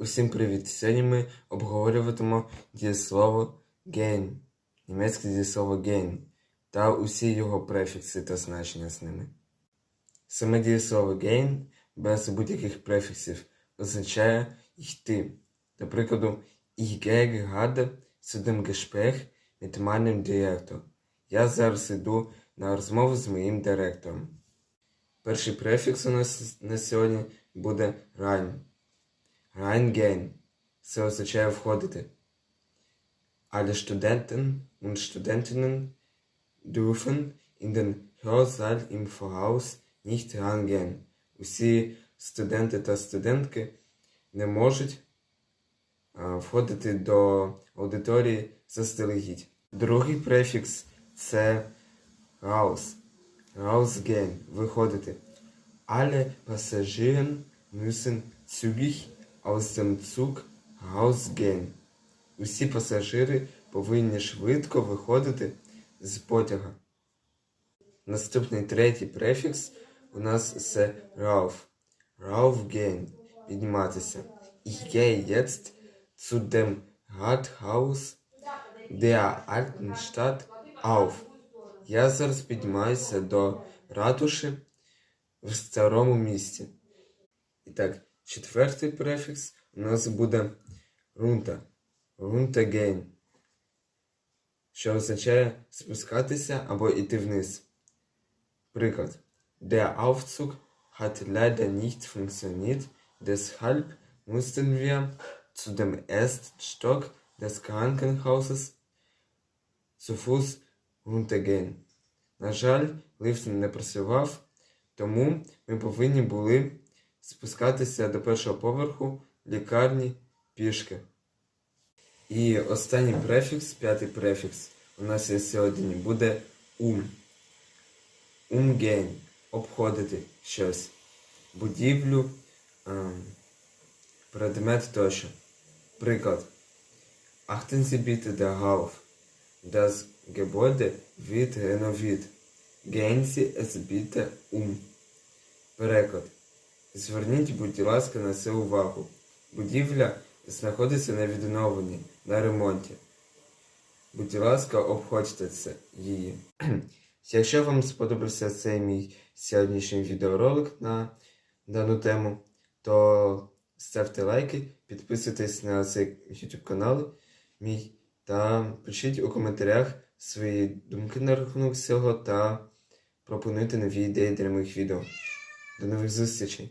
Усім привіт! Сьогодні ми обговорюватимемо дієслово gain, німецьке дієслово gain та усі його префікси та значення з ними. Саме дієслово gain без будь-яких префіксів означає йти. До прикладу, ich gehe gerade zu dem Gespräch mit meinem Direktor. Я зараз йду на розмову з моїм директором. Перший префікс у нас на сьогодні буде rein. Reingehen. Це означає входити. Alle Studenten und Studentinnen dürfen in den Hörsaal im Voraus nicht reingehen. Усі студенти та студентки не можуть входити до аудиторії заздалегідь. Другий префікс це raus. Rausgehen. Виходити. Alle Passagiere müssen zügig aus dem Zug rausgehen. Усі пасажири повинні швидко виходити з потяга. Наступний третій префікс у нас це rauf. Raufgehen. Підніматися. Ich gehe jetzt zu dem Rathaus der alten Stadt auf. Я зараз піднімаюся до ратуші в старому місті. І так, четвертий префікс у нас буде рунта. Runtergehen, що означає спускатися або йти вниз. Приклад. Der Aufzug hat leider nicht funktioniert, deshalb mussten wir zu dem ersten Stock des Krankenhauses zu Fuß runtergehen. На жаль, лифт не працював, тому ми повинні були спускатися до першого поверху лікарні пішки. І останній префікс, п'ятий префікс, у нас є сьогодні буде ум. Умгейн обходити щось. Будівлю, ем, предмет тощо. Приклад. Sie bitte darauf, das Gebäude wird renoviert. Gehen Sie es bitte. Переклад. Зверніть, будь ласка, на це увагу. Будівля знаходиться на відновленні, на ремонті. Будь ласка, обходьте це її. Якщо вам сподобався цей мій сьогоднішній відеоролик на дану тему, то ставте лайки, підписуйтесь на цей YouTube канал мій та пишіть у коментарях свої думки на рахунок цього та пропонуйте нові ідеї для моїх відео. До нових зустрічей!